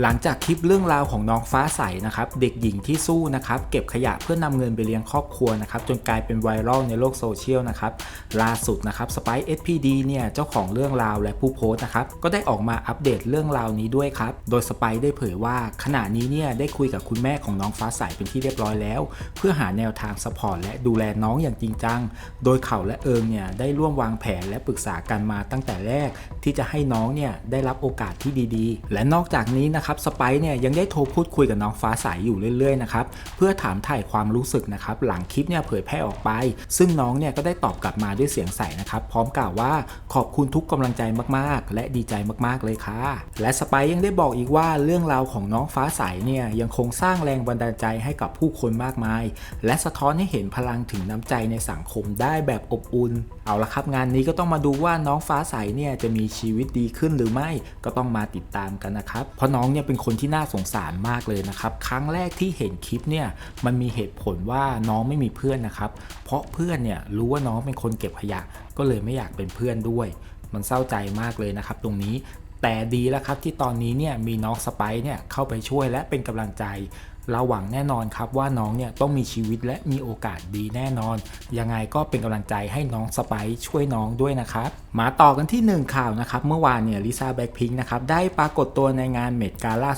หลังจากคลิปเรื่องราวของน้องฟ้าใสนะครับเด็กหญิงที่สู้นะครับเก็บขยะเพื่อนำเงินไปเลี้ยงครอบครัวนะครับจนกลายเป็นไวรัลในโลกโซเชียลนะครับล่าสุดนะครับสไปเอสพีดีเนี่ยเจ้าของเรื่องราวและผู้โพสต์นะครับก็ได้ออกมาอัปเดตเรื่องราวนี้ด้วยครับโดยสไปได้เผยว่าขณะนี้เนี่ยได้คุยกับคุณแม่ของน้องฟ้าใสเป็นที่เรียบร้อยแล้ว เพื่อหาแนวทางสปอร์ตและดูแลน้องอย่างจริงจังโดยเขาและเอิงเนี่ยได้ร่วมวางแผนและปรึกษากันมาตั้งแต่แรก ที่จะให้น้องเนี่ยได้รับโอกาสที่ดีๆ และนอกจากนี้นะครับสไปเนี่ยยังได้โทรพูดคุยกับน้องฟ้าใสอยู่เรื่อยๆนะครับเพื่อถามถ่ายความรู้สึกนะครับหลังคลิปเนี่ยเผยแพร่ออกไป ซึ่งน้องเนี่ยก็ได้ตอบกลับมาด้วยเสียงใสนะครับพร้อมกล่าวว่าขอบคุณทุกกำลังใจมากๆ และดีใจมากๆเลยค่ะ และสไปยังได้บอกอีกว่าเรื่องราวของน้องฟ้าใสเนี่ยยังคงสร้างแรงบันดาลใจให้กับผู้คนมากมาย และสะท้อนให้เห็นพลังถึงน้ำใจในสังคมได้แบบอบอุ่นเอาละครับงานนี้ก็ต้องมาดูว่าน้องฟ้าใสเนี่ยจะมีชีวิตดีขึ้นหรือไม่ก็ต้องมาติดตามกันนะครับเพราะน้องเนี่ยเป็นคนที่น่าสงสารมากเลยนะครับ ครั้งแรกที่เห็นคลิปเนี่ยมันมีเหตุผลว่าน้องไม่มีเพื่อนนะครับ เพราะเพื่อนเนี่ยรู้ว่าน้องเป็นคนเก็บขยะ ก็เลยไม่อยากเป็นเพื่อนด้วย มันเศร้าใจมากเลยนะครับ ตรงนี้แต่ดีแล้วครับที่ตอนนี้เนี่ยมีน้องสไปเนี่ยเข้าไปช่วยและเป็นกำลังใจเราหวังแน่นอนครับว่าน้องเนี่ยต้องมีชีวิตและมีโอกาสดีแน่นอน ยังไงก็เป็นกำลังใจให้น้องสไปช่วยน้องด้วยนะครับ มาต่อกันที่ 1 ข่าวนะครับ เมื่อวานเนี่ยลิซ่าแบ็คพิงค์นะครับได้ปรากฏตัวในงานเมดกาล่า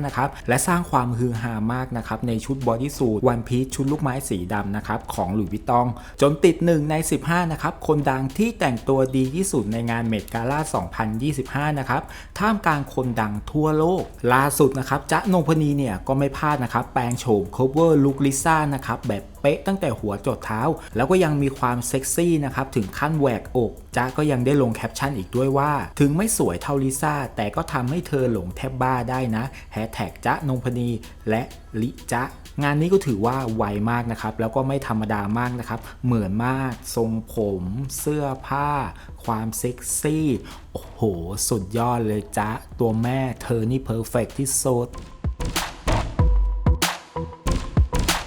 2025 นะครับ และสร้างความฮือฮามากนะครับ ในชุดบอดี้สูทวันพีชชุดลูกไม้สีดำนะครับ ของหลุยส์วิตตอง จนติด 1 ใน 15 นะครับ คนดังที่แต่งตัวดีที่สุดในงานเมดกาล่า 2025 นะครับท่ามกลางคนดังทั่วโลกล่าสุดนะครับจ๊ะนงพนีเนี่ยก็ไม่พลาดนะครับ แปลงโฉม cover ลุคลิซ่านะครับ แบบเป๊ะตั้งแต่หัวจดเท้า แล้วก็ยังมีความเซ็กซี่นะครับ ถึงขั้นแหวกอกจ๊ะก็ยังได้ลงแคปชั่นอีกด้วยว่า ถึงไม่สวยเท่าลิซ่า แต่ก็ทำให้เธอหลงแทบบ้าได้นะแฮชแท็กจ๊ะนงพนีและลิจ๊ะงานนี้ก็ถือว่าไวมากนะครับ แล้วก็ไม่ธรรมดามากนะครับ เหมือนมาก ทรงผม เสื้อผ้า ความเซ็กซี่ โอ้โห สุดยอดเลยจ๊ะตัวแม่เธอนี่เพอร์เฟกที่สุด